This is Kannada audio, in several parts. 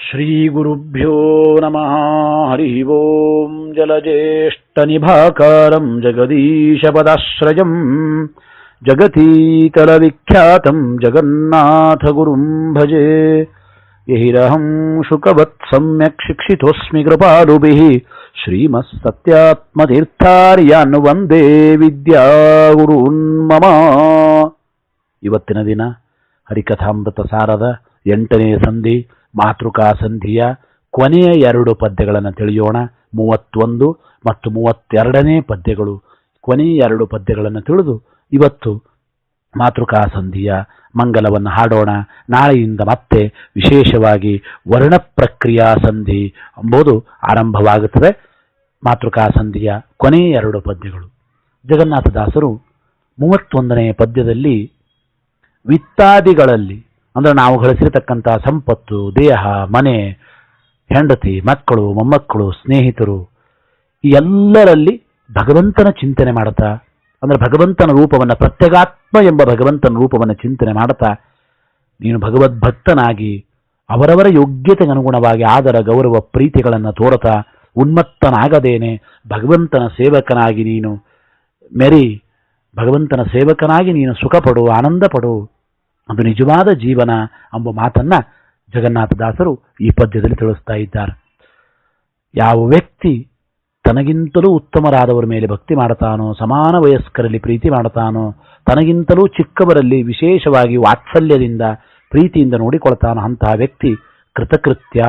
श्रीगुरुभ्यो नमः हरिः ओम् जलज्येष्ठनिभाकारम् जगदीशपदाश्रयम् जगतीतलविख्यातम् जगन्नाथगुरुम् भजे यहिरहम् शुकवत् सम्यक् शिक्षितोऽस्मि कृपालुभिः ಶ್ರೀಮತ್ಸತ್ಯಾತ್ಮತೀರ್ಥಾರ್ಯಾನ್ ವಂದೇ ವಿದ್ಯಾಗುರುನ್ ಮಮ ಇವತ್ತಿನ ದಿನ ಹರಿಕಥಾಮೃತ ಸಾರದ ಎಂಟನೇ ಸಂಧಿ ಮಾತೃಕಾ ಸಂಧಿಯ ಕೊನೆಯ ಎರಡು ಪದ್ಯಗಳನ್ನು ತಿಳಿಯೋಣ. ಮೂವತ್ತೊಂದು ಮತ್ತು ಮೂವತ್ತೆರಡನೇ ಪದ್ಯಗಳು ಕೊನೆಯ ಎರಡು ಪದ್ಯಗಳನ್ನು ತಿಳಿದು ಇವತ್ತು ಮಾತೃಕಾ ಸಂಧಿಯ ಮಂಗಲವನ್ನು ಹಾಡೋಣ. ನಾಳೆಯಿಂದ ಮತ್ತೆ ವಿಶೇಷವಾಗಿ ವರ್ಣ ಪ್ರಕ್ರಿಯಾ ಸಂಧಿ ಎಂಬುದು ಆರಂಭವಾಗುತ್ತದೆ. ಮಾತೃಕಾ ಸಂಧಿಯ ಕೊನೆಯ ಎರಡು ಪದ್ಯಗಳು. ಜಗನ್ನಾಥದಾಸರು ಮೂವತ್ತೊಂದನೆಯ ಪದ್ಯದಲ್ಲಿ ವಿತ್ತಾದಿಗಳಲ್ಲಿ ಅಂದ್ರೆ ನಾವು ಗಳಿಸಿರತಕ್ಕಂಥ ಸಂಪತ್ತು, ದೇಹ, ಮನೆ, ಹೆಂಡತಿ, ಮಕ್ಕಳು, ಮೊಮ್ಮಕ್ಕಳು, ಸ್ನೇಹಿತರು, ಈ ಎಲ್ಲರಲ್ಲಿ ಭಗವಂತನ ಚಿಂತನೆ ಮಾಡುತ್ತಾ, ಅಂದ್ರೆ ಭಗವಂತನ ರೂಪವನ್ನು, ಪ್ರತ್ಯಗಾತ್ಮ ಎಂಬ ಭಗವಂತನ ರೂಪವನ್ನು ಚಿಂತನೆ ಮಾಡುತ್ತಾ, ನೀನು ಭಗವದ್ಭಕ್ತನಾಗಿ ಅವರವರ ಯೋಗ್ಯತೆಗೆ ಅನುಗುಣವಾಗಿ ಆದರ, ಗೌರವ, ಪ್ರೀತಿಗಳನ್ನು ತೋರತಾ ಉನ್ಮತ್ತನಾಗದೇನೆ, ಭಗವಂತನ ಸೇವಕನಾಗಿ ನೀನು ಮೆರಿ, ಭಗವಂತನ ಸೇವಕನಾಗಿ ನೀನು ಸುಖಪಡು ಆನಂದ ಪಡು ಅದು ನಿಜವಾದ ಜೀವನ ಎಂಬ ಮಾತನ್ನ ಜಗನ್ನಾಥದಾಸರು ಈ ಪದ್ಯದಲ್ಲಿ ತಿಳಿಸ್ತಾ ಇದ್ದಾರೆ. ಯಾವ ವ್ಯಕ್ತಿ ತನಗಿಂತಲೂ ಉತ್ತಮರಾದವರ ಮೇಲೆ ಭಕ್ತಿ ಮಾಡ್ತಾನೋ ಸಮಾನ ವಯಸ್ಕರಲ್ಲಿ ಪ್ರೀತಿ ಮಾಡ್ತಾನೋ ತನಗಿಂತಲೂ ಚಿಕ್ಕವರಲ್ಲಿ ವಿಶೇಷವಾಗಿ ವಾತ್ಸಲ್ಯದಿಂದ ಪ್ರೀತಿಯಿಂದ ನೋಡಿಕೊಳ್ತಾನೋ ಅಂತಹ ವ್ಯಕ್ತಿ ಕೃತಕೃತ್ಯ.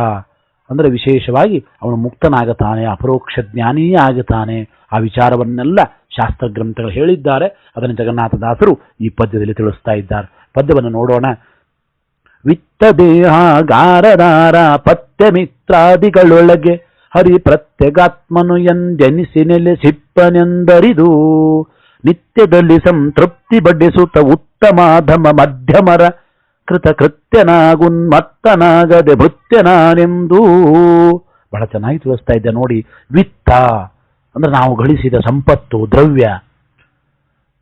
ಅಂದರೆ ವಿಶೇಷವಾಗಿ ಅವನು ಮುಕ್ತನಾಗುತ್ತಾನೆ ಅಪರೋಕ್ಷ ಜ್ಞಾನಿಯೇ ಆಗುತ್ತಾನೆ ಆ ವಿಚಾರವನ್ನೆಲ್ಲ ಶಾಸ್ತ್ರ ಗ್ರಂಥಗಳು ಹೇಳಿದ್ದಾರೆ. ಅದನ್ನು ಜಗನ್ನಾಥದಾಸರು ಈ ಪದ್ಯದಲ್ಲಿ ತಿಳಿಸ್ತಾ ಇದ್ದಾರೆ. ಪದ್ಯವನ್ನು ನೋಡೋಣ. ವಿತ್ತ ದೇಹ ಗಾರದಾರ ಪತ್ಯ ಮಿತ್ರಾದಿಗಳೊಳಗೆ ಹರಿ ಪ್ರತ್ಯಗಾತ್ಮನು ಎಂದೆನಿಸಿ ನೆಲೆಸಿಪ್ಪನೆಂದರಿದು ನಿತ್ಯದಲ್ಲಿ ಸಂತೃಪ್ತಿ ಬಡ್ಡಿಸುತ್ತ ಉತ್ತಮಾಧಮ ಮಧ್ಯಮರ ಕೃತಕೃತ್ಯನಾಗುನ್ಮತ್ತನಾಗದೆ ಭೃತ್ಯನಾನೆಂದು. ಬಹಳ ಚೆನ್ನಾಗಿ ತಿಳಿಸ್ತಾ ಇದ್ದೆ ನೋಡಿ. ವಿತ್ತ ಅಂದ್ರೆ ನಾವು ಗಳಿಸಿದ ಸಂಪತ್ತು, ದ್ರವ್ಯ,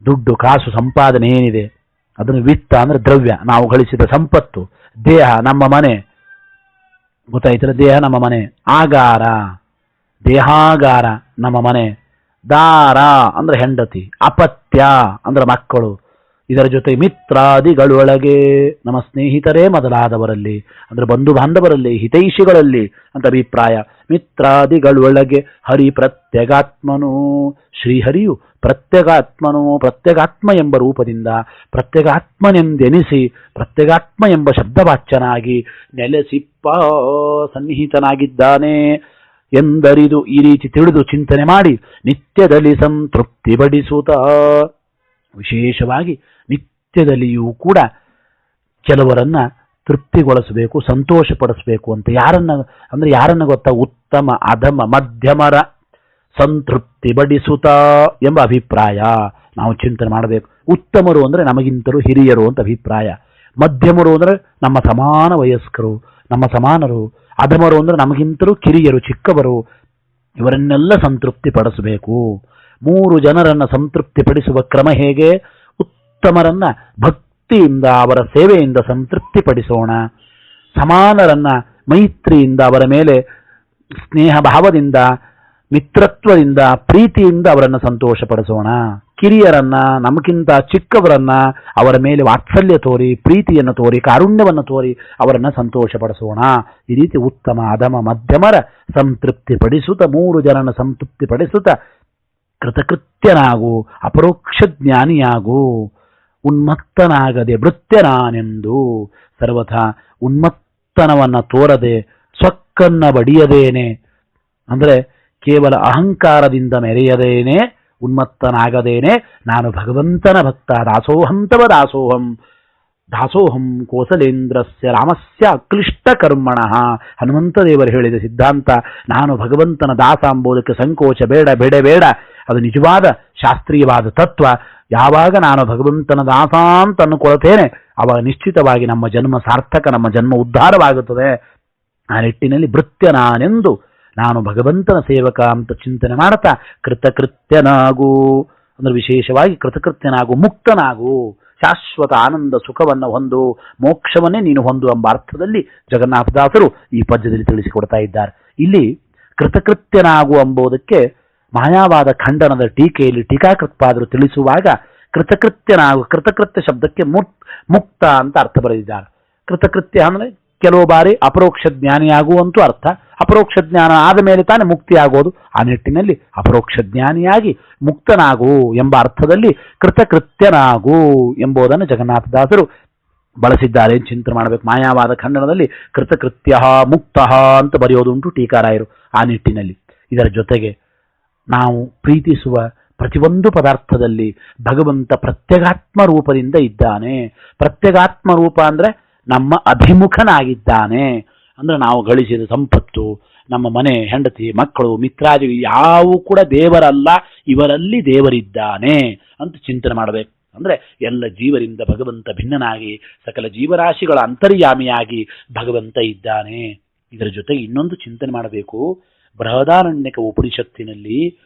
ದುಡ್ಡು, ಕಾಸು, ಸಂಪಾದನೆ ಏನಿದೆ? ಅದನ್ನು ವಿತ್ತ ಅಂದ್ರೆ ದ್ರವ್ಯ. ನಾವು ಗಳಿಸಿದ ಸಂಪತ್ತು, ದೇಹ, ನಮ್ಮ ಮನೆ. ಗೊತ್ತಾಯ್ತಲ್ಲ ದೇಹ, ನಮ್ಮ ಮನೆ? ಆಗಾರ. ದೇಹಾಗಾರ, ನಮ್ಮ ಮನೆ. ದಾರ ಅಂದ್ರೆ ಹೆಂಡತಿ, ಅಪತ್ಯ ಅಂದರೆ ಮಕ್ಕಳು. ಇದರ ಜೊತೆ ಮಿತ್ರಾದಿಗಳೊಳಗೆ. ನಮ್ಮ ಸ್ನೇಹಿತರೇ ಮೊದಲಾದವರಲ್ಲಿ, ಅಂದ್ರೆ ಬಂಧು ಬಾಂಧವರಲ್ಲಿ, ಹಿತೈಷಿಗಳಲ್ಲಿ ಅಂತ ಅಭಿಪ್ರಾಯ. ಮಿತ್ರಾದಿಗಳೊಳಗೆ ಹರಿ ಪ್ರತ್ಯಗಾತ್ಮನು, ಶ್ರೀಹರಿಯು ಪ್ರತ್ಯಗಾತ್ಮನು, ಪ್ರತ್ಯಗಾತ್ಮ ಎಂಬ ರೂಪದಿಂದ ಪ್ರತ್ಯಗಾತ್ಮನೆಂದೆನಿಸಿ ಪ್ರತ್ಯಗಾತ್ಮ ಎಂಬ ಶಬ್ದವಾಚ್ಯನಾಗಿ ನೆಲೆಸಿಪ್ಪ ಸನ್ನಿಹಿತನಾಗಿದ್ದಾನೆ ಎಂದರಿದು ಈ ರೀತಿ ತಿಳಿದು ಚಿಂತನೆ ಮಾಡಿ ನಿತ್ಯದಲ್ಲಿ ಸಂತೃಪ್ತಿ ಬಡಿಸುತ್ತ ವಿಶೇಷವಾಗಿ ನಿತ್ಯದಲ್ಲಿಯೂ ಕೂಡ ಕೆಲವರನ್ನ ತೃಪ್ತಿಗೊಳಿಸಬೇಕು, ಸಂತೋಷಪಡಿಸಬೇಕು ಅಂತ ಯಾರನ್ನ, ಅಂದ್ರೆ ಯಾರನ್ನ ಗೊತ್ತಾ? ಉತ್ತಮ, ಅಧಮ, ಮಧ್ಯಮರ ಸಂತೃಪ್ತಿ ಬಡಿಸುತ್ತ ಎಂಬ ಅಭಿಪ್ರಾಯ ನಾವು ಚಿಂತನೆ ಮಾಡಬೇಕು. ಉತ್ತಮರು ಅಂದರೆ ನಮಗಿಂತಲೂ ಹಿರಿಯರು ಅಂತ ಅಭಿಪ್ರಾಯ. ಮಧ್ಯಮರು ಅಂದರೆ ನಮ್ಮ ಸಮಾನ ವಯಸ್ಕರು, ನಮ್ಮ ಸಮಾನರು. ಅಧಮರು ಅಂದ್ರೆ ನಮಗಿಂತಲೂ ಕಿರಿಯರು, ಚಿಕ್ಕವರು. ಇವರನ್ನೆಲ್ಲ ಸಂತೃಪ್ತಿ ಪಡಿಸಬೇಕು ಮೂರು ಜನರನ್ನು ಸಂತೃಪ್ತಿ ಪಡಿಸುವ ಕ್ರಮ ಹೇಗೆ? ಉತ್ತಮರನ್ನ ಭಕ್ತಿಯಿಂದ ಅವರ ಸೇವೆಯಿಂದ ಸಂತೃಪ್ತಿಪಡಿಸೋಣ. ಸಮಾನರನ್ನ ಮೈತ್ರಿಯಿಂದ ಅವರ ಮೇಲೆ ಸ್ನೇಹ ಭಾವದಿಂದ ಮಿತ್ರತ್ವದಿಂದ, ಪ್ರೀತಿಯಿಂದ ಅವರನ್ನು ಸಂತೋಷಪಡಿಸೋಣ. ಕಿರಿಯರನ್ನ, ನಮಗಿಂತ ಚಿಕ್ಕವರನ್ನ ಅವರ ಮೇಲೆ ವಾತ್ಸಲ್ಯ ತೋರಿ, ಪ್ರೀತಿಯನ್ನು ತೋರಿ, ಕಾರುಣ್ಯವನ್ನು ತೋರಿ ಅವರನ್ನ ಸಂತೋಷಪಡಿಸೋಣ. ಈ ರೀತಿ ಉತ್ತಮ, ಅಧಮ, ಮಧ್ಯಮರ ಸಂತೃಪ್ತಿ ಪಡಿಸುತ್ತ ಮೂರು ಜನನ ಸಂತೃಪ್ತಿ ಪಡಿಸುತ್ತ ಕೃತಕೃತ್ಯನಾಗು, ಅಪರೋಕ್ಷ ಜ್ಞಾನಿಯಾಗು. ಉನ್ಮತ್ತನಾಗದೆ ಭೃತ್ಯನಾನೆಂದು ಸರ್ವಥಾ ಉನ್ಮತ್ತನವನ್ನ ತೋರದೆ ಸೊಕ್ಕನ್ನ ಬಡಿಯದೇನೆ. ಅಂದರೆ ಕೇವಲ ಅಹಂಕಾರದಿಂದ ಮೆರೆಯದೇನೆ, ಉನ್ಮತ್ತನಾಗದೇನೆ. ನಾನು ಭಗವಂತನ ಭಕ್ತ, ದಾಸೋಹಂತವ ದಾಸೋಹಂ. ದಾಸೋಹಂ ಕೋಸಲೇಂದ್ರಸ್ಯ ರಾಮಸ್ಯ ಅಕ್ಲಿಷ್ಟ ಕರ್ಮಣ ಹನುಮಂತ ದೇವರು ಹೇಳಿದ ಸಿದ್ಧಾಂತ, ನಾನು ಭಗವಂತನ ದಾಸ ಎಂಬುದಕ್ಕೆ ಸಂಕೋಚ ಬೇಡ ಬೇಡ ಬೇಡ. ಅದು ನಿಜವಾದ ಶಾಸ್ತ್ರೀಯವಾದ ತತ್ವ. ಯಾವಾಗ ನಾನು ಭಗವಂತನ ದಾಸ ಅಂತ ಅವಾಗ ನಿಶ್ಚಿತವಾಗಿ ನಮ್ಮ ಜನ್ಮ ಸಾರ್ಥಕ, ನಮ್ಮ ಜನ್ಮ ಉದ್ಧಾರವಾಗುತ್ತದೆ. ಆ ನಿಟ್ಟಿನಲ್ಲಿ ಭೃತ್ಯ ನಾನೆಂದು ನಾನು ಭಗವಂತನ ಸೇವಕ ಅಂತ ಚಿಂತನೆ ಮಾಡ್ತಾ, ಕೃತಕೃತ್ಯನಾಗು. ಅಂದ್ರೆ ವಿಶೇಷವಾಗಿ ಕೃತಕೃತ್ಯನಾಗು, ಮುಕ್ತನಾಗು. ಶಾಶ್ವತ ಆನಂದ ಸುಖವನ್ನು ಹೊಂದು, ಮೋಕ್ಷವನ್ನೇ ನೀನು ಹೊಂದು ಎಂಬ ಅರ್ಥದಲ್ಲಿ ಜಗನ್ನಾಥದಾಸರು ಈ ಪದ್ಯದಲ್ಲಿ ತಿಳಿಸಿಕೊಡ್ತಾ ಇದ್ದಾರೆ. ಇಲ್ಲಿ ಕೃತಕೃತ್ಯನಾಗು ಎಂಬುದಕ್ಕೆ ಮಾಯಾವಾದ ಖಂಡನದ ಟೀಕೆಯಲ್ಲಿ ಟೀಕಾಕೃತ್ಪಾದರು ತಿಳಿಸುವಾಗ ಕೃತಕೃತ್ಯನಾಗು ಕೃತಕೃತ್ಯ ಶಬ್ದಕ್ಕೆ ಮುಕ್ ಮುಕ್ತ ಅಂತ ಅರ್ಥ ಬರೆದಿದ್ದಾರೆ ಕೃತಕೃತ್ಯ ಅಂದರೆ ಕೆಲವು ಬಾರಿ ಅಪರೋಕ್ಷ ಜ್ಞಾನಿಯಾಗುವಂತೂ ಅರ್ಥ. ಅಪರೋಕ್ಷ ಜ್ಞಾನ ಆದ ಮೇಲೆ ತಾನೇ ಮುಕ್ತಿ ಆಗೋದು ಆ ನಿಟ್ಟಿನಲ್ಲಿ ಅಪರೋಕ್ಷ ಜ್ಞಾನಿಯಾಗಿ ಮುಕ್ತನಾಗು ಎಂಬ ಅರ್ಥದಲ್ಲಿ ಕೃತಕೃತ್ಯನಾಗು ಎಂಬುದನ್ನು ಜಗನ್ನಾಥದಾಸರು ಬಳಸಿದ್ದಾರೆ. ಚಿಂತನೆ ಮಾಡಬೇಕು? ಮಾಯಾವಾದ ಖಂಡನದಲ್ಲಿ ಕೃತಕೃತ್ಯ ಮುಕ್ತ ಅಂತ ಬರೆಯೋದುಂಟು ಟೀಕಾರಾಯರು ಆ ನಿಟ್ಟಿನಲ್ಲಿ. ಇದರ ಜೊತೆಗೆ ನಾವು ಪ್ರೀತಿಸುವ ಪ್ರತಿಯೊಂದು ಪದಾರ್ಥದಲ್ಲಿ ಭಗವಂತ ಪ್ರತ್ಯಗಾತ್ಮ ರೂಪದಿಂದ ಇದ್ದಾನೆ. ಪ್ರತ್ಯಗಾತ್ಮ ರೂಪ ಅಂದರೆ ನಮ್ಮ ಅಭಿಮುಖನಾಗಿದ್ದಾನೆ. ಅಂದ್ರೆ ನಾವು ಗಳಿಸಿದ ಸಂಪತ್ತು, ನಮ್ಮ ಮನೆ, ಹೆಂಡತಿ, ಮಕ್ಕಳು ಮಿತ್ರಾದಿ ಯಾವು ಕೂಡ ದೇವರಲ್ಲ, ಇವರಲ್ಲಿ ದೇವರಿದ್ದಾನೆ ಅಂತ ಚಿಂತನೆ ಮಾಡಬೇಕು. ಅಂದರೆ ಎಲ್ಲ ಜೀವರಿಂದ ಭಗವಂತ ಭಿನ್ನನಾಗಿ, ಸಕಲ ಜೀವರಾಶಿಗಳ ಅಂತರ್ಯಾಮಿಯಾಗಿ ಭಗವಂತ ಇದ್ದಾನೆ. ಇದರ ಜೊತೆಗೆ ಇನ್ನೊಂದು ಚಿಂತನೆ ಮಾಡಬೇಕು. ಬೃಹದಾರಣ್ಯಕ ಉಪನಿಷತ್ತಿನಲ್ಲಿ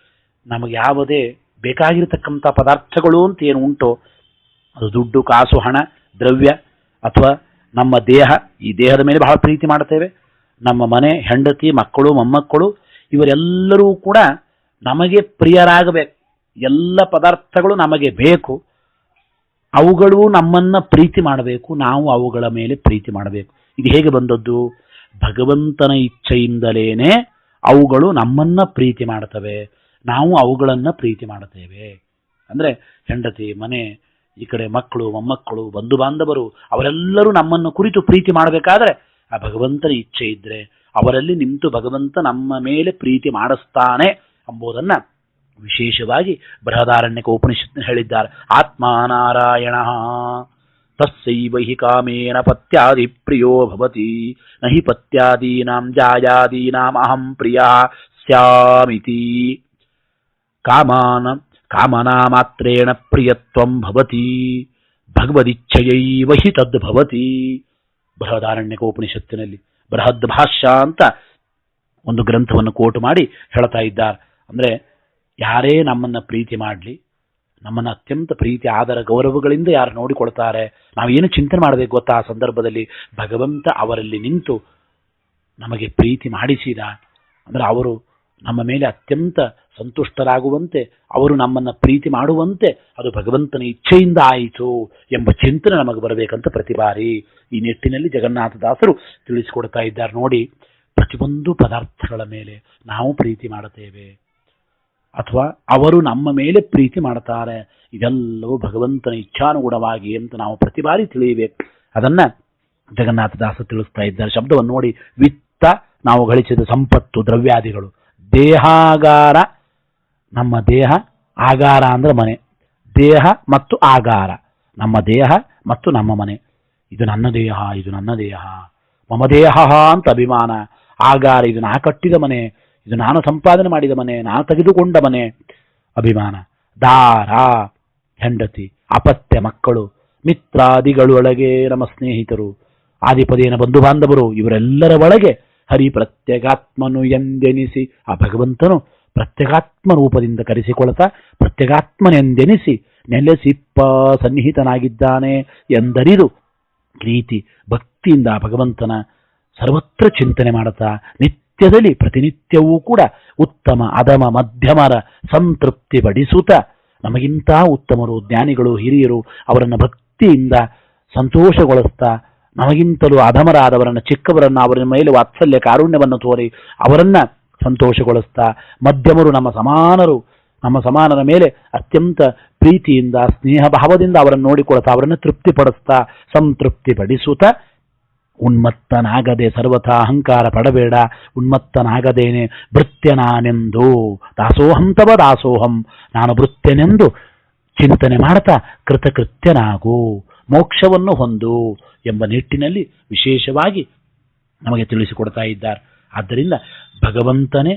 ನಮಗೆ ಯಾವುದೇ ಬೇಕಾಗಿರತಕ್ಕಂಥ ಪದಾರ್ಥಗಳು ಅಂತ ಏನು ಉಂಟೋ, ಅದು ದುಡ್ಡು, ಕಾಸು, ಹಣ, ದ್ರವ್ಯ ಅಥವಾ ನಮ್ಮ ದೇಹ, ಈ ದೇಹದ ಮೇಲೆ ಬಹಳ ಪ್ರೀತಿ ಮಾಡ್ತೇವೆ. ನಮ್ಮ ಮನೆ, ಹೆಂಡತಿ, ಮಕ್ಕಳು, ಮೊಮ್ಮಕ್ಕಳು, ಇವರೆಲ್ಲರೂ ಕೂಡ ನಮಗೆ ಪ್ರಿಯರಾಗಬೇಕು. ಎಲ್ಲ ಪದಾರ್ಥಗಳು ನಮಗೆ ಬೇಕು. ಅವುಗಳು ನಮ್ಮನ್ನ ಪ್ರೀತಿ ಮಾಡಬೇಕು. ನಾವು ಅವುಗಳ ಮೇಲೆ ಪ್ರೀತಿ ಮಾಡಬೇಕು. ಇದು ಹೇಗೆ ಬಂದದ್ದು? ಭಗವಂತನ ಇಚ್ಛೆಯಿಂದಲೇನೆ ಅವುಗಳು ನಮ್ಮನ್ನ ಪ್ರೀತಿ ಮಾಡ್ತವೆ. ನಾವು ಅವುಗಳನ್ನ ಪ್ರೀತಿ ಮಾಡುತ್ತೇವೆ ಅಂದ್ರೆ ಹೆಂಡತಿ, ಮನೆ, ಈ ಕಡೆ ಮಕ್ಕಳು, ಮೊಮ್ಮಕ್ಕಳು, ಬಂಧು ಬಾಂಧವರು, ಅವರೆಲ್ಲರೂ ನಮ್ಮನ್ನು ಕುರಿತು ಪ್ರೀತಿ ಮಾಡಬೇಕಾದ್ರೆ ಆ ಭಗವಂತನ ಇಚ್ಛೆ ಇದ್ರೆ ಅವರಲ್ಲಿ ನಿಂತು ಭಗವಂತ ನಮ್ಮ ಮೇಲೆ ಪ್ರೀತಿ ಮಾಡಿಸ್ತಾನೆ ಎಂಬುದನ್ನ ವಿಶೇಷವಾಗಿ ಬೃಹದಾರಣ್ಯಕ ಉಪನಿಷತ್ನ ಹೇಳಿದ್ದಾರೆ. ಆತ್ಮಾನಾರಾಯಣ. ತಸ್ಸೈವ ಹಿ ಕಾಮೇನ ಪತ್ಯಾದಿ ಪ್ರಿಯೋ ಭವತಿ ನಹಿ ಪತ್ಯಾದೀನಾಂ ಜಾಯಾದೀನಾಂ ಅಹಂ ಪ್ರಿಯ ಸ್ಯಾಮಿತಿ ಕಾಮಾನ ಕಾಮನಾ ಮಾತ್ರೇಣ ಪ್ರಿಯತ್ವಂ ಭವತಿ ಭಗವದಿಚ್ಛೆಯೈವ ಹಿ ತದ್ ಭವತಿ ಬೃಹದಾರಣ್ಯಕ ಉಪನಿಷತ್ತಿನಲ್ಲಿ ಬೃಹದ್ ಭಾಷ್ಯ ಅಂತ ಒಂದು ಗ್ರಂಥವನ್ನು ಕೋಟ್ ಮಾಡಿ ಹೇಳ್ತಾ ಇದ್ದಾರೆ. ಅಂದರೆ ಯಾರೇ ನಮ್ಮನ್ನು ಪ್ರೀತಿ ಮಾಡಲಿ ನಮ್ಮನ್ನ ಅತ್ಯಂತ ಪ್ರೀತಿ, ಆದರ, ಗೌರವಗಳಿಂದ ಯಾರು ನೋಡಿಕೊಳ್ತಾರೆ? ನಾವೇನು ಚಿಂತನೆ ಮಾಡಬೇಕು ಗೊತ್ತಾ ಆ ಸಂದರ್ಭದಲ್ಲಿ? ಭಗವಂತ ಅವರಲ್ಲಿ ನಿಂತು ನಮಗೆ ಪ್ರೀತಿ ಮಾಡಿಸಿದ. ಅಂದ್ರೆ ಅವರು ನಮ್ಮ ಮೇಲೆ ಅತ್ಯಂತ ಸಂತುಷ್ಟರಾಗುವಂತೆ, ಅವರು ನಮ್ಮನ್ನು ಪ್ರೀತಿ ಮಾಡುವಂತೆ ಅದು ಭಗವಂತನ ಇಚ್ಛೆಯಿಂದ ಆಯಿತು ಎಂಬ ಚಿಂತನೆ ನಮಗೆ ಬರಬೇಕಂತ ಪ್ರತಿ ಬಾರಿ ಈ ನಿಟ್ಟಿನಲ್ಲಿ ಜಗನ್ನಾಥದಾಸರು ತಿಳಿಸಿಕೊಡ್ತಾ ಇದ್ದಾರೆ ನೋಡಿ, ಪ್ರತಿಯೊಂದು ಪದಾರ್ಥಗಳ ಮೇಲೆ ನಾವು ಪ್ರೀತಿ ಮಾಡುತ್ತೇವೆ. ಅಥವಾ ಅವರು ನಮ್ಮ ಮೇಲೆ ಪ್ರೀತಿ ಮಾಡ್ತಾರೆ. ಇದೆಲ್ಲವೂ ಭಗವಂತನ ಇಚ್ಛಾನುಗುಣವಾಗಿ ಅಂತ ನಾವು ಪ್ರತಿ ಬಾರಿ ತಿಳಿಯಬೇಕು. ಅದನ್ನ ಜಗನ್ನಾಥದಾಸ ತಿಳಿಸ್ತಾ ಇದ್ದಾರೆ. ಶಬ್ದವನ್ನು ನೋಡಿ ವಿತ್ತ ನಾವು ಗಳಿಸಿದ ಸಂಪತ್ತು, ದ್ರವ್ಯಾದಿಗಳು. ದೇಹಾಗಾರ. ನಮ್ಮ ದೇಹ ಆಗಾರ ಅಂದ್ರೆ ಮನೆ. ದೇಹ ಮತ್ತು ಆಗಾರ. ನಮ್ಮ ದೇಹ ಮತ್ತು ನಮ್ಮ ಮನೆ. ಇದು ನನ್ನ ದೇಹ, ಇದು ನನ್ನ ದೇಹ. ಮಮ ದೇಹ ಅಂತ ಅಭಿಮಾನ. ಆಗಾರ, ಇದು ನಾ ಕಟ್ಟಿದ ಮನೆ. ಇದು ನಾನು ಸಂಪಾದನೆ ಮಾಡಿದ ಮನೆ, ನಾನು ತೆಗೆದುಕೊಂಡ ಮನೆ. ಅಭಿಮಾನ. ದಾರ, ಹೆಂಡತಿ, ಅಪತ್ಯ ಮಕ್ಕಳು ಮಿತ್ರಾದಿಗಳೊಳಗೆ ನಮ್ಮ ಸ್ನೇಹಿತರು, ಆದಿಪದೇನ ಬಂಧು ಬಾಂಧವರು, ಇವರೆಲ್ಲರ ಒಳಗೆ ಹರಿ ಪ್ರತ್ಯಗಾತ್ಮನು ಎಂದೆನಿಸಿ, ಆ ಭಗವಂತನು ಪ್ರತ್ಯಗಾತ್ಮ ರೂಪದಿಂದ ಕರೆಸಿಕೊಳ್ತಾ, ಪ್ರತ್ಯಗಾತ್ಮನೆಂದೆನಿಸಿ ನೆಲೆಸಿಪ್ಪ ಸನ್ನಿಹಿತನಾಗಿದ್ದಾನೆ ಎಂದರಿದು ಪ್ರೀತಿ, ಭಕ್ತಿಯಿಂದ ಭಗವಂತನ ಸರ್ವತ್ರ ಚಿಂತನೆ ಮಾಡುತ್ತಾ ನಿತ್ಯದಲ್ಲಿ ಪ್ರತಿನಿತ್ಯವೂ ಕೂಡ ಉತ್ತಮ ಅಧಮ ಮಧ್ಯಮರ ಸಂತೃಪ್ತಿ ಪಡಿಸುತ್ತ ನಮಗಿಂತ ಉತ್ತಮರು, ಜ್ಞಾನಿಗಳು, ಹಿರಿಯರು ಅವರನ್ನು ಭಕ್ತಿಯಿಂದ ಸಂತೋಷಗೊಳಿಸ್ತಾ ನಮಗಿಂತಲೂ ಅಧಮರಾದವರನ್ನು ಚಿಕ್ಕವರನ್ನು, ಅವರ ಮೇಲೆ ವಾತ್ಸಲ್ಯ, ಕಾರುಣ್ಯವನ್ನು ತೋರಿ ಅವರನ್ನು ಸಂತೋಷಗೊಳಿಸ್ತಾ ಮಧ್ಯಮರು, ನಮ್ಮ ಸಮಾನರು, ನಮ್ಮ ಸಮಾನರ ಮೇಲೆ ಅತ್ಯಂತ ಪ್ರೀತಿಯಿಂದ ಸ್ನೇಹ ಭಾವದಿಂದ ಅವರನ್ನು ನೋಡಿಕೊಳ್ತಾ ಅವರನ್ನು ತೃಪ್ತಿಪಡಿಸ್ತಾ ಸಂತೃಪ್ತಿ ಪಡಿಸುತ್ತಾ ಉನ್ಮತ್ತನಾಗದೆ ಸರ್ವಥಾ ಅಹಂಕಾರ ಪಡಬೇಡ, ಉನ್ಮತ್ತನಾಗದೇನೆ ಭೃತ್ಯನಾನೆಂದು ದಾಸೋಹಂ ತವ ದಾಸೋಹಂ. ನಾನು ಭೃತ್ಯನೆಂದು ಚಿಂತನೆ ಮಾಡ್ತಾ ಕೃತಕೃತ್ಯನಾಗು, ಮೋಕ್ಷವನ್ನು ಹೊಂದು ಎಂಬ ನಿಟ್ಟಿನಲ್ಲಿ ವಿಶೇಷವಾಗಿ ನಮಗೆ ತಿಳಿಸಿಕೊಡ್ತಾ ಇದ್ದಾರೆ. ಆದ್ದರಿಂದ ಭಗವಂತನೇ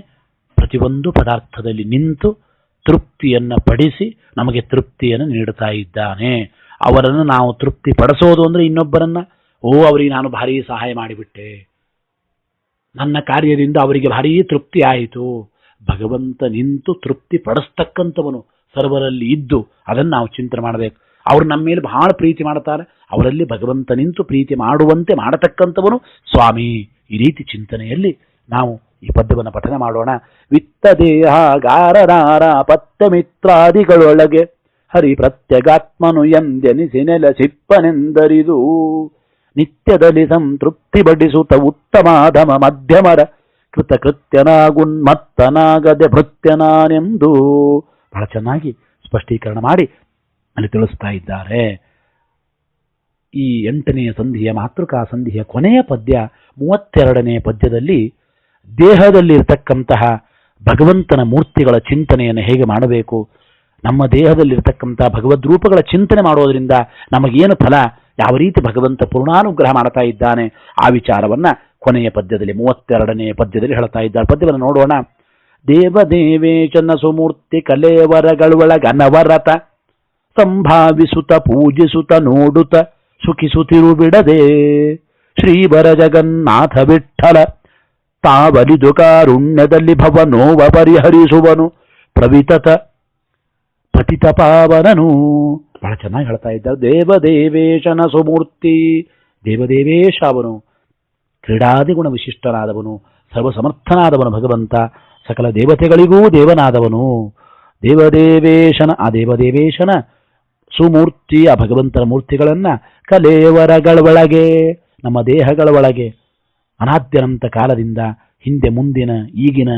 ಪ್ರತಿಯೊಂದು ಪದಾರ್ಥದಲ್ಲಿ ನಿಂತು ತೃಪ್ತಿಯನ್ನು ಪಡಿಸಿ ನಮಗೆ ತೃಪ್ತಿಯನ್ನು ನೀಡುತ್ತಾ ಇದ್ದಾನೆ. ಅವರನ್ನು ನಾವು ತೃಪ್ತಿ ಪಡಿಸೋದು ಅಂದರೆ ಇನ್ನೊಬ್ಬರನ್ನ ಓ ಅವರಿಗೆ ನಾನು ಭಾರಿ ಸಹಾಯ ಮಾಡಿಬಿಟ್ಟೆ. ನನ್ನ ಕಾರ್ಯದಿಂದ ಅವರಿಗೆ ಭಾರೀ ತೃಪ್ತಿ ಆಯಿತು. ಭಗವಂತ ನಿಂತು ತೃಪ್ತಿ ಪಡಿಸ್ತಕ್ಕಂಥವನು ಸರ್ವರಲ್ಲಿ ಇದ್ದು, ಅದನ್ನು ನಾವು ಚಿಂತನೆ ಮಾಡಬೇಕು. ಅವರು ನಮ್ಮ ಮೇಲೆ ಬಹಳ ಪ್ರೀತಿ ಮಾಡ್ತಾರೆ. ಅವರಲ್ಲಿ ಭಗವಂತ ನಿಂತು ಪ್ರೀತಿ ಮಾಡುವಂತೆ ಮಾಡತಕ್ಕಂಥವನು ಸ್ವಾಮಿ. ಈ ರೀತಿ ಚಿಂತನೆಯಲ್ಲಿ ನಾವು ಈ ಪದ್ಯವನ್ನು ಪಠನ ಮಾಡೋಣ. ವಿತ್ತ ದೇಹ ಗಾರನಾರ ಪತ್ತ ಮಿತ್ರಾದಿಗಳೊಳಗೆ ಹರಿ ಪ್ರತ್ಯಗಾತ್ಮನು ಎಂದೆನಿಸಿ ನೆಲಸಿಪ್ಪನೆಂದರಿದು. ನಿತ್ಯದಲ್ಲಿ ಸಂತೃಪ್ತಿ ಬಡಿಸುತ್ತ ಉತ್ತಮಾಧಮ ಮಧ್ಯಮರ ಕೃತಕೃತ್ಯನಾಗುನ್ಮತ್ತನಾಗದೆ ಭೃತ್ಯನಾನೆಂದು ಬಹಳ ಚೆನ್ನಾಗಿ ಸ್ಪಷ್ಟೀಕರಣ ಮಾಡಿ ಅಲ್ಲಿ ತಿಳಿಸ್ತಾ ಇದ್ದಾರೆ. ಈ ಎಂಟನೆಯ ಸಂಧಿಯ ಮಾತೃಕಾ ಸಂಧಿಯ ಕೊನೆಯ ಪದ್ಯ ಮೂವತ್ತೆರಡನೇ ಪದ್ಯದಲ್ಲಿ ದೇಹದಲ್ಲಿರ್ತಕ್ಕಂತಹ ಭಗವಂತನ ಮೂರ್ತಿಗಳ ಚಿಂತನೆಯನ್ನು ಹೇಗೆ ಮಾಡಬೇಕು, ನಮ್ಮ ದೇಹದಲ್ಲಿರ್ತಕ್ಕಂಥ ಭಗವದ್ ರೂಪಗಳ ಚಿಂತನೆ ಮಾಡೋದರಿಂದ ನಮಗೇನು ಫಲ ಯಾವ ರೀತಿ ಭಗವಂತ ಪೂರ್ಣಾನುಗ್ರಹ ಮಾಡ್ತಾ ಇದ್ದಾನೆ ಆ ವಿಚಾರವನ್ನ ಕೊನೆಯ ಪದ್ಯದಲ್ಲಿ, ಮೂವತ್ತೆರಡನೇ ಪದ್ಯದಲ್ಲಿ ಹೇಳ್ತಾ ಇದ್ದಾರೆ. ಪದ್ಯವನ್ನು ನೋಡೋಣ. ದೇವದೇವೇಶನ ಸುಮೂರ್ತಿ ಕಲೇವರಗಳೊಳಗನವರತ ಸಂಭಾವಿಸುತ್ತ, ಪೂಜಿಸುತ್ತ, ನೋಡುತ್ತ, ಸುಖಿಸುತ್ತಿರು ಬಿಡದೆ, ಶ್ರೀವರ ಜಗನ್ನಾಥ ವಿಠಲ ತಾವಲಿದು ಕಾರುಣ್ಯದಲ್ಲಿ ಭವ ನೋವ ಪರಿಹರಿಸುವನು, ಪ್ರವಿತತ ಪತಿತ ಪಾವನನು. ಬಹಳ ಚೆನ್ನಾಗಿ ಹೇಳ್ತಾ ಇದ್ದ ದೇವದೇವೇಶನ ಸುಮೂರ್ತಿ. ದೇವದೇವೇಶ ಅವನು. ಕ್ರೀಡಾದಿ ಗುಣ ವಿಶಿಷ್ಟನಾದವನು. ಸರ್ವಸಮರ್ಥನಾದವನು ಭಗವಂತ. ಸಕಲ ದೇವತೆಗಳಿಗೂ ದೇವನಾದವನು. ದೇವದೇವೇಶನ, ಆ ದೇವದೇವೇಶನ ಸುಮೂರ್ತಿ, ಆ ಭಗವಂತನ ಮೂರ್ತಿಗಳನ್ನ ಕಲೇವರಗಳ ಒಳಗೆ, ನಮ್ಮ ದೇಹಗಳ ಒಳಗೆ, ಅನಾದ್ಯನಂತ ಕಾಲದಿಂದ ಹಿಂದೆ ಮುಂದಿನ ಈಗಿನ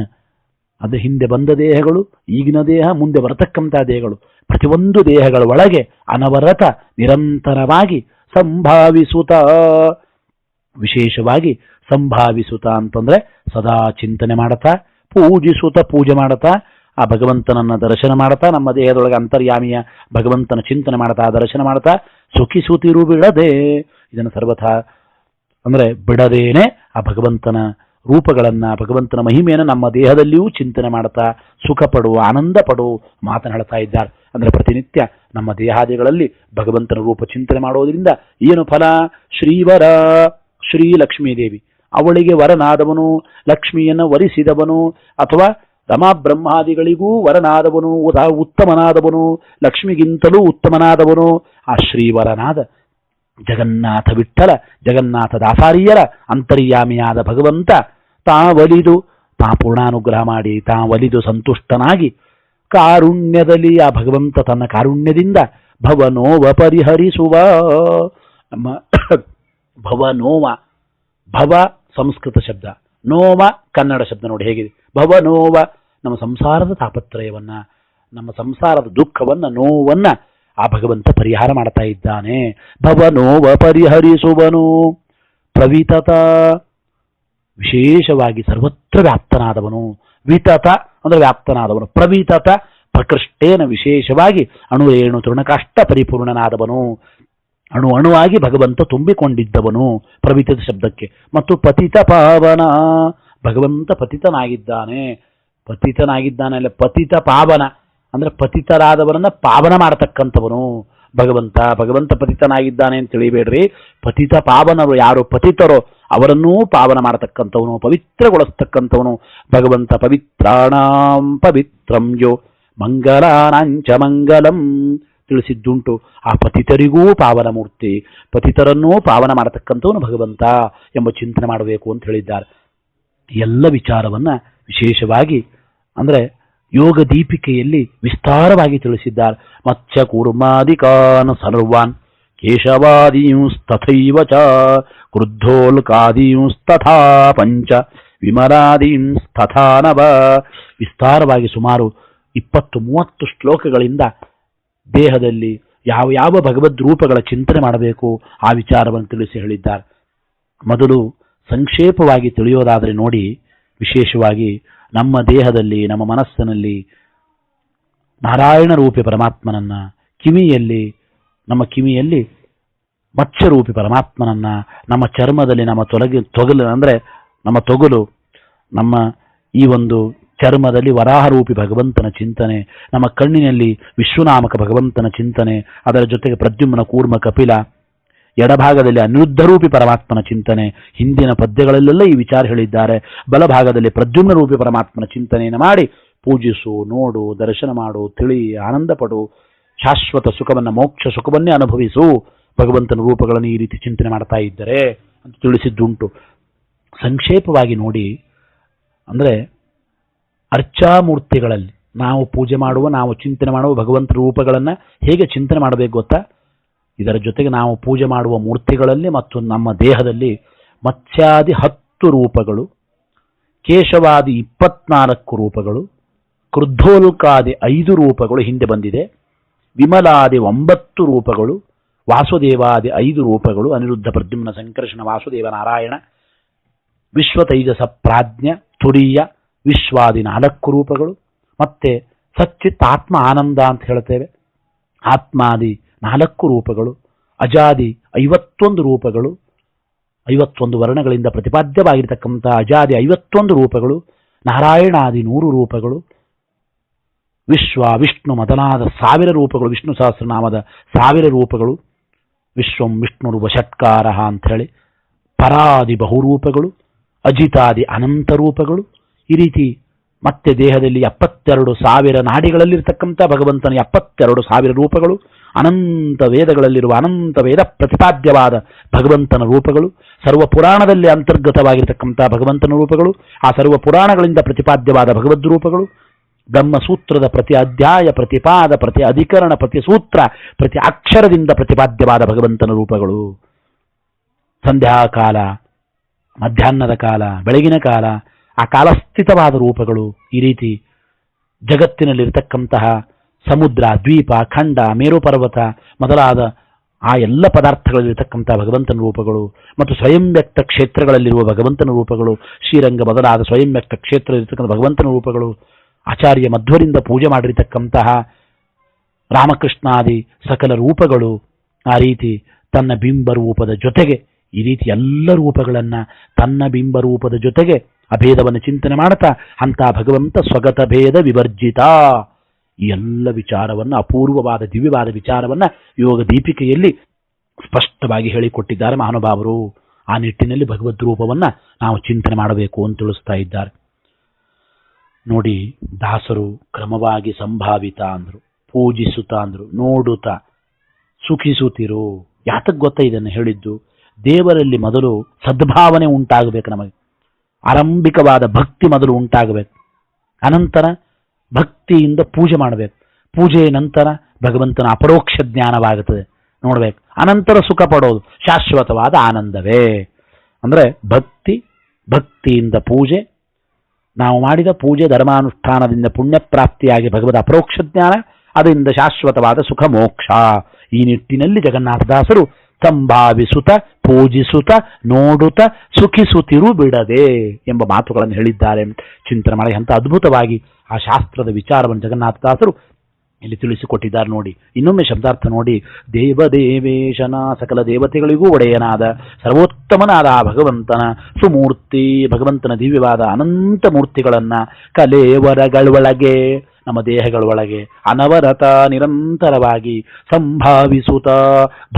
ಅದು ಹಿಂದೆ ಬಂದ ದೇಹಗಳು, ಈಗಿನ ದೇಹ ಮುಂದೆ ಬರತಕ್ಕಂಥ ದೇಹಗಳು. ಪ್ರತಿಯೊಂದು ದೇಹಗಳ ಒಳಗೆ ಅನವರತ, ನಿರಂತರವಾಗಿ ಸಂಭಾವಿಸುತ್ತ ವಿಶೇಷವಾಗಿ ಸಂಭಾವಿಸುತ್ತ ಅಂತಂದ್ರೆ ಸದಾ ಚಿಂತನೆ ಮಾಡುತ್ತಾ ಪೂಜಿಸುತ್ತ ಪೂಜೆ ಮಾಡುತ್ತಾ, ಆ ಭಗವಂತನನ್ನ ದರ್ಶನ ಮಾಡುತ್ತಾ, ನಮ್ಮ ದೇಹದೊಳಗೆ ಅಂತರ್ಯಾಮಿಯ ಭಗವಂತನ ಚಿಂತನೆ ಮಾಡುತ್ತಾ, ದರ್ಶನ ಮಾಡ್ತಾ ಸುಖಿಸುತ್ತಿರು ಬಿಡದೆ, ಇದನ್ನು ಸರ್ವಥಾ ಅಂದ್ರೆ ಬಿಡದೇನೆ ಆ ಭಗವಂತನ ರೂಪಗಳನ್ನ ಭಗವಂತನ ಮಹಿಮೆಯನ್ನು ನಮ್ಮ ದೇಹದಲ್ಲಿಯೂ ಚಿಂತನೆ ಮಾಡ್ತಾ ಸುಖ ಪಡು, ಆನಂದ ಪಡು ಮಾತನಾಡ್ತಾ ಇದ್ದಾರೆ. ಅಂದರೆ ಪ್ರತಿನಿತ್ಯ ನಮ್ಮ ದೇಹಾದಿಗಳಲ್ಲಿ ಭಗವಂತನ ರೂಪ ಚಿಂತನೆ ಮಾಡೋದರಿಂದ ಏನು ಫಲ? ಶ್ರೀವರ ಶ್ರೀ ಲಕ್ಷ್ಮೀ ದೇವಿ. ಅವಳಿಗೆ ವರನಾದವನು, ಲಕ್ಷ್ಮಿಯನ್ನು ವರಿಸಿದವನು, ಅಥವಾ ರಮಾ ಬ್ರಹ್ಮಾದಿಗಳಿಗೂ ವರನಾದವನು ಉತ್ತಮನಾದವನು, ಲಕ್ಷ್ಮಿಗಿಂತಲೂ ಉತ್ತಮನಾದವನು, ಆ ಶ್ರೀವರನಾದ ಜಗನ್ನಾಥ ವಿಠಲ ಜಗನ್ನಾಥ ದಾಸಾರಿಯರ ಅಂತರ್ಯಾಮಿಯಾದ ಭಗವಂತ ತಾ ಒಲಿದು ತಾ ಪೂರ್ಣಾನುಗ್ರಹ ಮಾಡಿ ತಾ ಒಲಿದು ಸಂತುಷ್ಟನಾಗಿ ಕಾರುಣ್ಯದಲ್ಲಿ, ಆ ಭಗವಂತ ತನ್ನ ಕಾರುಣ್ಯದಿಂದ ಭವನೋವ ಪರಿಹರಿಸುವ. ನಮ್ಮ ಭವನೋವ, ಭವ ಸಂಸ್ಕೃತ ಶಬ್ದ. ನೋವ ಕನ್ನಡ ಶಬ್ದ ನೋಡಿ ಹೇಗಿದೆ. ಭವನೋವ, ನಮ್ಮ ಸಂಸಾರದ ತಾಪತ್ರಯವನ್ನ, ನಮ್ಮ ಸಂಸಾರದ ದುಃಖವನ್ನ, ನೋವನ್ನ ಆ ಭಗವಂತ ಪರಿಹಾರ ಮಾಡ್ತಾ ಇದ್ದಾನೆ. ಭವನೋವ ಪರಿಹರಿಸುವನು. ಪ್ರವಿತತ ವಿಶೇಷವಾಗಿ ಸರ್ವತ್ರ ವ್ಯಾಪ್ತನಾದವನು. ವಿತತ ಅಂದರೆ ವ್ಯಾಪ್ತನಾದವನು. ಪ್ರವಿತತ ಪ್ರಕೃಷ್ಟೇನ ವಿಶೇಷವಾಗಿ ಅಣು ಏಣು ತೃಣಕಷ್ಟ ಪರಿಪೂರ್ಣನಾದವನು. ಅಣು ಅಣುವಾಗಿ ಭಗವಂತ ತುಂಬಿಕೊಂಡಿದ್ದವನು ಪ್ರವಿತದ ಶಬ್ದಕ್ಕೆ. ಮತ್ತು ಪತಿತ ಪಾವನ. ಭಗವಂತ ಪತಿತನಾಗಿದ್ದಾನೆ. ಪತಿತನಾಗಿದ್ದಾನೆ ಅಲ್ಲ ಪತಿತ ಪಾವನ. ಅಂದ್ರೆ ಪತಿತರಾದವರನ್ನ ಪಾವನ ಮಾಡತಕ್ಕಂಥವನು. ಭಗವಂತ ಭಗವಂತ ಪತಿತನಾಗಿದ್ದಾನೆ ಅಂತ ತಿಳಿಬೇಡ್ರಿ. ಪತಿತ ಪಾವನರು ಯಾರು? ಪತಿತರೋ. ಅವರನ್ನೂ ಪಾವನ ಮಾಡತಕ್ಕಂಥವನು, ಪವಿತ್ರಗೊಳಿಸ್ತಕ್ಕಂಥವನು. ಭಗವಂತ ಪವಿತ್ರಾಣಾಂ ಪವಿತ್ರಂ ಯೋ ಮಂಗಲಾನಾಂಚ ಮಂಗಲಂ ತಿಳಿಸಿದ್ದುಂಟು. ಆ ಪತಿತರಿಗೂ ಪಾವನ ಮೂರ್ತಿ, ಪತಿತರನ್ನೂ ಪಾವನ ಮಾಡತಕ್ಕಂಥವನು ಭಗವಂತ ಎಂಬ ಚಿಂತನೆ ಮಾಡಬೇಕು ಅಂತ ಹೇಳಿದ್ದಾರೆ. ಎಲ್ಲ ವಿಚಾರವನ್ನು ವಿಶೇಷವಾಗಿ, ಅಂದರೆ ಯೋಗ ದೀಪಿಕೆಯಲ್ಲಿ ವಿಸ್ತಾರವಾಗಿ ತಿಳಿಸಿದ್ದಾರೆ. ಮತ್ಸ್ಯ ಕೂರ್ಮಾದಿಕಾನ್ ಸರ್ವಾನ್. ಕೇಶವಾದೀಂಸ್ತಥೈವ ಚ ಕ್ರುದ್ಧೋಲ್ಕಾದೀಂಸ್ತಥಾ ಪಂಚ ವಿಮಲಾದೀಂಸ್ತಥಾ ನವ ವಿಸ್ತಾರವಾಗಿ ಸುಮಾರು ಇಪ್ಪತ್ತು ಮೂವತ್ತು ಶ್ಲೋಕಗಳಿಂದ ದೇಹದಲ್ಲಿ ಯಾವ ಯಾವ ಭಗವದ್ ರೂಪಗಳ ಚಿಂತನೆ ಮಾಡಬೇಕು, ಆ ವಿಚಾರವನ್ನು ತಿಳಿಸಿ ಹೇಳಿದ್ದಾರೆ. ಮೊದಲು ಸಂಕ್ಷೇಪವಾಗಿ ತಿಳಿಯೋದಾದರೆ ನೋಡಿ, ವಿಶೇಷವಾಗಿ ನಮ್ಮ ದೇಹದಲ್ಲಿ, ನಮ್ಮ ಮನಸ್ಸಿನಲ್ಲಿ ನಾರಾಯಣ ರೂಪಿ ಪರಮಾತ್ಮನನ್ನು ಕಿವಿಯಲ್ಲಿ ನಮ್ಮ ಕಿವಿಯಲ್ಲಿ ಮತ್ಸ್ಯರೂಪಿ ಪರಮಾತ್ಮನನ್ನ, ನಮ್ಮ ಚರ್ಮದಲ್ಲಿ ನಮ್ಮ ತೊಲಗಿ, ತೊಗಲು ಅಂದ್ರೆ ನಮ್ಮ ತೊಗಲು, ನಮ್ಮ ಈ ಒಂದು ಚರ್ಮದಲ್ಲಿ ವರಾಹರೂಪಿ ಭಗವಂತನ ಚಿಂತನೆ, ನಮ್ಮ ಕಣ್ಣಿನಲ್ಲಿ ವಿಶ್ವನಾಮಕ ಭಗವಂತನ ಚಿಂತನೆ, ಅದರ ಜೊತೆಗೆ ಪ್ರದ್ಯುಮ್ನ ಕೂರ್ಮ ಕಪಿಲ, ಎಡಭಾಗದಲ್ಲಿ ಅನಿರುದ್ಧರೂಪಿ ಪರಮಾತ್ಮನ ಚಿಂತನೆ, ಹಿಂದಿನ ಪದ್ಯಗಳಲ್ಲೆಲ್ಲ ಈ ವಿಚಾರ ಹೇಳಿದ್ದಾರೆ. ಬಲಭಾಗದಲ್ಲಿ ಪ್ರದ್ಯುಮ್ನ ರೂಪಿ ಪರಮಾತ್ಮನ ಚಿಂತನೆಯನ್ನು ಮಾಡಿ ಪೂಜಿಸು, ನೋಡು, ದರ್ಶನ ಮಾಡು, ತಿಳಿ ಆನಂದ ಪಡು ಶಾಶ್ವತ ಸುಖವನ್ನು, ಮೋಕ್ಷ ಸುಖವನ್ನೇ ಅನುಭವಿಸು. ಭಗವಂತನ ರೂಪಗಳನ್ನು ಈ ರೀತಿ ಚಿಂತನೆ ಮಾಡ್ತಾ ಇದ್ದರೆ ಅಂತ ತಿಳಿಸಿದ್ದುಂಟು. ಸಂಕ್ಷೇಪವಾಗಿ ನೋಡಿ, ಅಂದರೆ ಅರ್ಚಾಮೂರ್ತಿಗಳಲ್ಲಿ ನಾವು ಪೂಜೆ ಮಾಡುವ, ನಾವು ಚಿಂತನೆ ಮಾಡುವ ಭಗವಂತನ ರೂಪಗಳನ್ನು ಹೇಗೆ ಚಿಂತನೆ ಮಾಡಬೇಕು ಗೊತ್ತಾ? ಇದರ ಜೊತೆಗೆ ನಾವು ಪೂಜೆ ಮಾಡುವ ಮೂರ್ತಿಗಳಲ್ಲಿ ಮತ್ತು ನಮ್ಮ ದೇಹದಲ್ಲಿ ಮತ್ಸ್ಯಾದಿ ಹತ್ತು ರೂಪಗಳು, ಕೇಶವಾದಿ ಇಪ್ಪತ್ನಾಲ್ಕು ರೂಪಗಳು, ಕ್ರುದ್ಧೋಲ್ಕಾದಿ ಐದು ರೂಪಗಳು ಹಿಂದೆ ಬಂದಿದೆ. ವಿಮಲಾದಿ ಒಂಬತ್ತು ರೂಪಗಳು, ವಾಸುದೇವಾದಿ ಐದು ರೂಪಗಳು, ಅನಿರುದ್ಧ ಪ್ರದ್ಯುಮ್ನ ಸಂಕರ್ಷಣ, ವಾಸುದೇವ ನಾರಾಯಣ ವಿಶ್ವತೈಜಸ ಪ್ರಾಜ್ಞ, ತುರಿಯ, ವಿಶ್ವಾದಿ ನಾಲ್ಕು ರೂಪಗಳು, ಮತ್ತೆ ಸಚ್ಚಿತ್ ಆತ್ಮ ಆನಂದ ಅಂತ ಹೇಳ್ತೇವೆ. ಆತ್ಮಾದಿ ನಾಲ್ಕು ರೂಪಗಳು, ಅಜಾದಿ ಐವತ್ತೊಂದು ರೂಪಗಳು, ಐವತ್ತೊಂದು ವರ್ಣಗಳಿಂದ ಪ್ರತಿಪಾದ್ಯವಾಗಿರತಕ್ಕಂಥ ಅಜಾದಿ ಐವತ್ತೊಂದು ರೂಪಗಳು, ನಾರಾಯಣಾದಿ ನೂರು ರೂಪಗಳು ವಿಶ್ವ ವಿಷ್ಣು ಮೊದಲಾದ ಸಾವಿರ ರೂಪಗಳು, ವಿಷ್ಣು ಸಹಸ್ರನಾಮದ ಸಾವಿರ ರೂಪಗಳು, ವಿಶ್ವಂ ವಿಷ್ಣು ವಷಟ್ಕಾರ ಅಂತ ಹೇಳಿ ಪರಾದಿ ಬಹುರೂಪಗಳು, ಅಜಿತಾದಿ ಅನಂತ ರೂಪಗಳು, ಈ ರೀತಿ ಮತ್ತೆ ದೇಹದಲ್ಲಿ ಎಪ್ಪತ್ತೆರಡು ಸಾವಿರ ನಾಡಿಗಳಲ್ಲಿರ್ತಕ್ಕಂಥ ಭಗವಂತನ ಎಪ್ಪತ್ತೆರಡು ಸಾವಿರ ರೂಪಗಳು, ಅನಂತ ವೇದಗಳಲ್ಲಿರುವ ಅನಂತ ವೇದ ಪ್ರತಿಪಾದ್ಯವಾದ ಭಗವಂತನ ರೂಪಗಳು, ಸರ್ವ ಪುರಾಣದಲ್ಲಿ ಅಂತರ್ಗತವಾಗಿರತಕ್ಕಂಥ ಭಗವಂತನ ರೂಪಗಳು, ಆ ಸರ್ವ ಪುರಾಣಗಳಿಂದ ಪ್ರತಿಪಾದ್ಯವಾದ ಭಗವದ್ ರೂಪಗಳು ಬ್ರಹ್ಮಸೂತ್ರದ ಪ್ರತಿ ಅಧ್ಯಾಯ ಪ್ರತಿಪಾದ ಪ್ರತಿ ಅಧಿಕರಣ, ಪ್ರತಿ ಸೂತ್ರ, ಪ್ರತಿ ಅಕ್ಷರದಿಂದ ಪ್ರತಿಪಾದ್ಯವಾದ ಭಗವಂತನ ರೂಪಗಳು. ಸಂಧ್ಯಾಕಾಲ ಮಧ್ಯಾಹ್ನದ ಕಾಲ, ಬೆಳಗಿನ ಕಾಲ, ಆ ಕಾಲಸ್ಥಿತವಾದ ರೂಪಗಳು ಈ ರೀತಿ ಜಗತ್ತಿನಲ್ಲಿರತಕ್ಕಂತಹ ಸಮುದ್ರ, ದ್ವೀಪ, ಖಂಡ ಮೇರುಪರ್ವತ ಮೊದಲಾದ ಆ ಎಲ್ಲ ಪದಾರ್ಥಗಳಲ್ಲಿರತಕ್ಕಂಥ ಭಗವಂತನ ರೂಪಗಳು ಮತ್ತು ಸ್ವಯಂ ವ್ಯಕ್ತ ಕ್ಷೇತ್ರಗಳಲ್ಲಿರುವ ಭಗವಂತನ ರೂಪಗಳು, ಶ್ರೀರಂಗ ಮೊದಲಾದ ಸ್ವಯಂ ವ್ಯಕ್ತ ಕ್ಷೇತ್ರದಲ್ಲಿರ್ತಕ್ಕಂಥ ಭಗವಂತನ ರೂಪಗಳು ಆಚಾರ್ಯ ಮಧ್ವರಿಂದ ಪೂಜೆ ಮಾಡಿರತಕ್ಕಂತಹ ರಾಮಕೃಷ್ಣಾದಿ ಸಕಲ ರೂಪಗಳು ಆ ರೀತಿ ತನ್ನ ಬಿಂಬ ರೂಪದ ಜೊತೆಗೆ, ಈ ರೀತಿ ಎಲ್ಲ ರೂಪಗಳನ್ನು ತನ್ನ ಬಿಂಬ ರೂಪದ ಜೊತೆಗೆ ಅಭೇದವನ್ನು ಚಿಂತನೆ ಮಾಡ್ತಾ ಅಂತ ಭಗವಂತ ಸ್ವಗತ ಭೇದ ವಿವರ್ಜಿತ. ಈ ಎಲ್ಲ ವಿಚಾರವನ್ನು, ಅಪೂರ್ವವಾದ ದಿವ್ಯವಾದ ವಿಚಾರವನ್ನು ಯೋಗ ದೀಪಿಕೆಯಲ್ಲಿ ಸ್ಪಷ್ಟವಾಗಿ ಹೇಳಿಕೊಟ್ಟಿದ್ದಾರೆ ಮಹಾನುಭಾವರು. ಆ ನಿಟ್ಟಿನಲ್ಲಿ ಭಗವದ್ ರೂಪವನ್ನು ನಾವು ಚಿಂತನೆ ಮಾಡಬೇಕು ಅಂತ ತಿಳಿಸ್ತಾ ಇದ್ದಾರೆ. ನೋಡಿ ದಾಸರು ಕ್ರಮವಾಗಿ ಸಂಭಾವಿತ ಅಂದರು, ಪೂಜಿಸುತ್ತ ಅಂದರು, ನೋಡುತ್ತ, ಸುಖಿಸುತ್ತಿರು? ಯಾತಕ್ಕೆ ಗೊತ್ತ ಇದನ್ನು ಹೇಳಿದ್ದು? ದೇವರಲ್ಲಿ ಮೊದಲು ಸದ್ಭಾವನೆ ಉಂಟಾಗಬೇಕು ನಮಗೆ. ಆರಂಭಿಕವಾದ ಭಕ್ತಿ ಮೊದಲು ಉಂಟಾಗಬೇಕು. ಅನಂತರ ಭಕ್ತಿಯಿಂದ ಪೂಜೆ ಮಾಡಬೇಕು. ಪೂಜೆಯ ನಂತರ ಭಗವಂತನ ಅಪರೋಕ್ಷ ಜ್ಞಾನವಾಗುತ್ತದೆ. ನೋಡಬೇಕು. ಅನಂತರ ಸುಖ ಪಡೋದು, ಶಾಶ್ವತವಾದ ಆನಂದವೇ. ಅಂದರೆ ಭಕ್ತಿ, ಭಕ್ತಿಯಿಂದ ಪೂಜೆ ನಾವು ಮಾಡಿದ ಪೂಜೆ ಧರ್ಮಾನುಷ್ಠಾನದಿಂದ ಪುಣ್ಯಪ್ರಾಪ್ತಿಯಾಗಿ ಭಗವದ ಅಪರೋಕ್ಷ ಜ್ಞಾನ, ಅದರಿಂದ ಶಾಶ್ವತವಾದ ಸುಖ ಮೋಕ್ಷ. ಈ ನಿಟ್ಟಿನಲ್ಲಿ ಜಗನ್ನಾಥದಾಸರು ಸಂಭಾವಿಸುತ್ತ ಪೂಜಿಸುತ್ತ ನೋಡುತ್ತ ಸುಖಿಸುತ್ತಿರು ಬಿಡದೆ ಎಂಬ ಮಾತುಗಳನ್ನು ಹೇಳಿದ್ದಾರೆ. ಚಿಂತನೆ ಮಾಡಿ ಅಂತ ಅದ್ಭುತವಾಗಿ ಆ ಶಾಸ್ತ್ರದ ವಿಚಾರವನ್ನು ಜಗನ್ನಾಥದಾಸರು ಇಲ್ಲಿ ತಿಳಿಸಿಕೊಟ್ಟಿದ್ದಾರೆ ನೋಡಿ. ಇನ್ನೊಮ್ಮೆ ಶಬ್ದಾರ್ಥ ನೋಡಿ. ದೇವದೇವೇಶನ ಸಕಲ ದೇವತೆಗಳಿಗೂ ಒಡೆಯನಾದ ಸರ್ವೋತ್ತಮನಾದ ಆ ಭಗವಂತನ ಸುಮೂರ್ತಿ, ಭಗವಂತನ ದಿವ್ಯವಾದ ಅನಂತ ಮೂರ್ತಿಗಳನ್ನ ಕಲೇವರಗಳೊಳಗೆ ನಮ್ಮ ದೇಹಗಳೊಳಗೆ ಅನವರತ ನಿರಂತರವಾಗಿ ಸಂಭಾವಿಸುತ್ತ,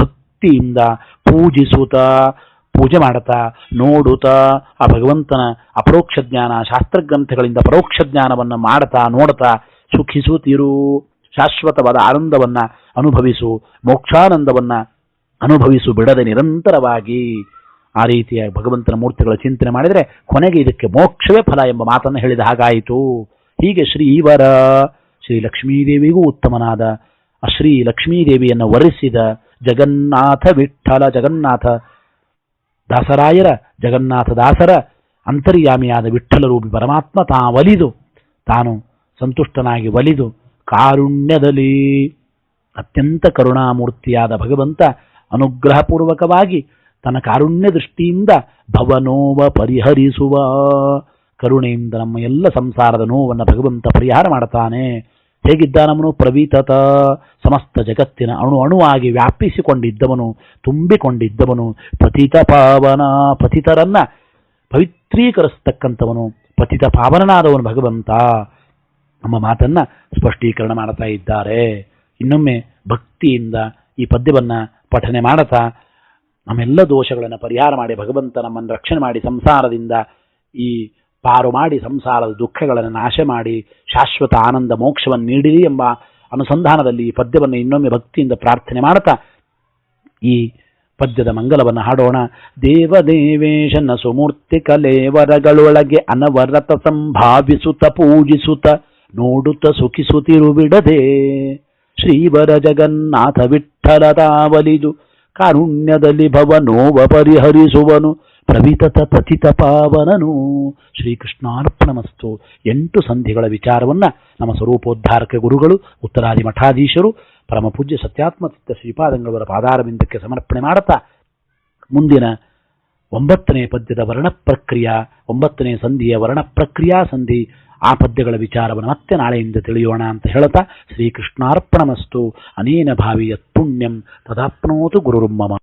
ಭಕ್ತಿಯಿಂದ ಪೂಜಿಸುತ್ತ, ಪೂಜೆ ಮಾಡುತ್ತಾ, ನೋಡುತ್ತಾ, ಆ ಭಗವಂತನ ಅಪರೋಕ್ಷ ಜ್ಞಾನ, ಶಾಸ್ತ್ರಗ್ರಂಥಗಳಿಂದ ಪರೋಕ್ಷ ಜ್ಞಾನವನ್ನು ಮಾಡುತ್ತಾ ನೋಡ್ತಾ ಸುಖಿಸುತ್ತಿರು. ಶಾಶ್ವತವಾದ ಆನಂದವನ್ನ ಅನುಭವಿಸು, ಮೋಕ್ಷಾನಂದವನ್ನ ಅನುಭವಿಸು, ಬಿಡದೆ ನಿರಂತರವಾಗಿ ಆ ರೀತಿಯ ಭಗವಂತನ ಮೂರ್ತಿಗಳ ಚಿಂತನೆ ಮಾಡಿದರೆ ಕೊನೆಗೆ ಇದಕ್ಕೆ ಮೋಕ್ಷವೇ ಫಲ ಎಂಬ ಮಾತನ್ನು ಹೇಳಿದ ಹಾಗಾಯಿತು. ಹೀಗೆ ಶ್ರೀವರ ಶ್ರೀ ಲಕ್ಷ್ಮೀದೇವಿಗೂ ಉತ್ತಮನಾದ ಆ ಶ್ರೀ ಲಕ್ಷ್ಮೀದೇವಿಯನ್ನು ವರಿಸಿದ ಜಗನ್ನಾಥ ವಿಠಲ ಜಗನ್ನಾಥ ದಾಸರಾಯರ, ಜಗನ್ನಾಥ ದಾಸರ ಅಂತರ್ಯಾಮಿಯಾದ ವಿಠ್ಠಲ ರೂಪಿ ಪರಮಾತ್ಮ ತಾ ಒಲಿದು ತಾನು ಸಂತುಷ್ಟನಾಗಿ ಒಲಿದು ಕಾರುಣ್ಯದಲ್ಲಿ ಅತ್ಯಂತ ಕರುಣಾಮೂರ್ತಿಯಾದ ಭಗವಂತ ಅನುಗ್ರಹಪೂರ್ವಕವಾಗಿ ತನ್ನ ಕಾರುಣ್ಯ ದೃಷ್ಟಿಯಿಂದ ಭವನೋವ ಪರಿಹರಿಸುವ ಕರುಣೆಯಿಂದ ನಮ್ಮ ಎಲ್ಲ ಸಂಸಾರದ ನೋವನ್ನು ಭಗವಂತ ಪರಿಹಾರ ಮಾಡ್ತಾನೆ. ಹೇಗಿದ್ದಾನವನು? ಪ್ರವೀತತ. ಸಮಸ್ತ ಜಗತ್ತಿನ ಅಣು ಅಣುವಾಗಿ ವ್ಯಾಪಿಸಿಕೊಂಡಿದ್ದವನು, ತುಂಬಿಕೊಂಡಿದ್ದವನು, ಪತಿತ ಪಾವನ, ಪತಿತರನ್ನ ಪವಿತ್ರೀಕರಿಸ್ತಕ್ಕಂಥವನು, ಪತಿತ ಪಾವನನಾದವನು ಭಗವಂತ. ನಮ್ಮ ಮಾತನ್ನ ಸ್ಪಷ್ಟೀಕರಣ ಮಾಡ್ತಾ ಇದ್ದಾರೆ. ಇನ್ನೊಮ್ಮೆ ಭಕ್ತಿಯಿಂದ ಈ ಪದ್ಯವನ್ನ ಪಠನೆ ಮಾಡುತ್ತಾ ನಮ್ಮೆಲ್ಲ ದೋಷಗಳನ್ನು ಪರಿಹಾರ ಮಾಡಿ ಭಗವಂತ ನಮ್ಮನ್ನು ರಕ್ಷಣೆ ಮಾಡಿ ಸಂಸಾರದಿಂದ ಈ ಪಾರು ಮಾಡಿ ಸಂಸಾರದ ದುಃಖಗಳನ್ನು ನಾಶ ಮಾಡಿ ಶಾಶ್ವತ ಆನಂದ ಮೋಕ್ಷವನ್ನು ನೀಡಿರಿ ಎಂಬ ಅನುಸಂಧಾನದಲ್ಲಿ ಈ ಪದ್ಯವನ್ನು ಇನ್ನೊಮ್ಮೆ ಭಕ್ತಿಯಿಂದ ಪ್ರಾರ್ಥನೆ ಮಾಡುತ್ತಾ ಈ ಪದ್ಯದ ಮಂಗಲವನ್ನು ಹಾಡೋಣ. ದೇವದೇವೇಶನ ಸುಮೂರ್ತಿ ಕಲೇವರಗಳೊಳಗೆ ಅನವರತ ಸಂಭಾವಿಸುತ್ತ, ಪೂಜಿಸುತ್ತ ನೋಡುತ್ತ ಸುಖಿಸುತ್ತಿರು ಬಿಡದೆ ಶ್ರೀವರ ಜಗನ್ನಾಥ ವಿಠಲದಾವಲಿದು ಕಾರುಣ್ಯದಲ್ಲಿ ಭವ ನೋವ ಪರಿಹರಿಸುವನು ಪ್ರವಿತತ ಪತಿತ ಪಾವನನು. ಶ್ರೀಕೃಷ್ಣಾರ್ಪಣಮಸ್ತು ಎಂಟು ಸಂಧಿಗಳ ವಿಚಾರವನ್ನ ನಮ್ಮ ಸ್ವರೂಪೋದ್ಧಾರಕ ಗುರುಗಳು, ಉತ್ತರಾದಿ ಮಠಾಧೀಶರು, ಪರಮ ಪೂಜ್ಯ ಸತ್ಯಾತ್ಮಚಿತ್ತ ಶ್ರೀಪಾದಂಗಳವರ ಪಾದಾರವಿಂದಕ್ಕೆ ಸಮರ್ಪಣೆ ಮಾಡುತ್ತಾ ಮುಂದಿನ ಒಂಬತ್ತನೇ ಪದ್ಯದ ವರ್ಣ ಪ್ರಕ್ರಿಯಾ ಒಂಬತ್ತನೇ ಸಂಧಿಯ ವರ್ಣ ಪ್ರಕ್ರಿಯಾ ಸಂಧಿ ಆ ಪದ್ಯಗಳ ವಿಚಾರವನ್ನು ಮತ್ತೆ ನಾಳೆಯಿಂದ ತಿಳಿಯೋಣ ಅಂತ ಹೇಳ್ತಾ ಶ್ರೀಕೃಷ್ಣಾರ್ಪಣಮಸ್ತು ಅನೇನ ಭಾವಿ ಪುಣ್ಯಂ ತದಾಪ್ನೋತು ಗುರುರ್ಮಮ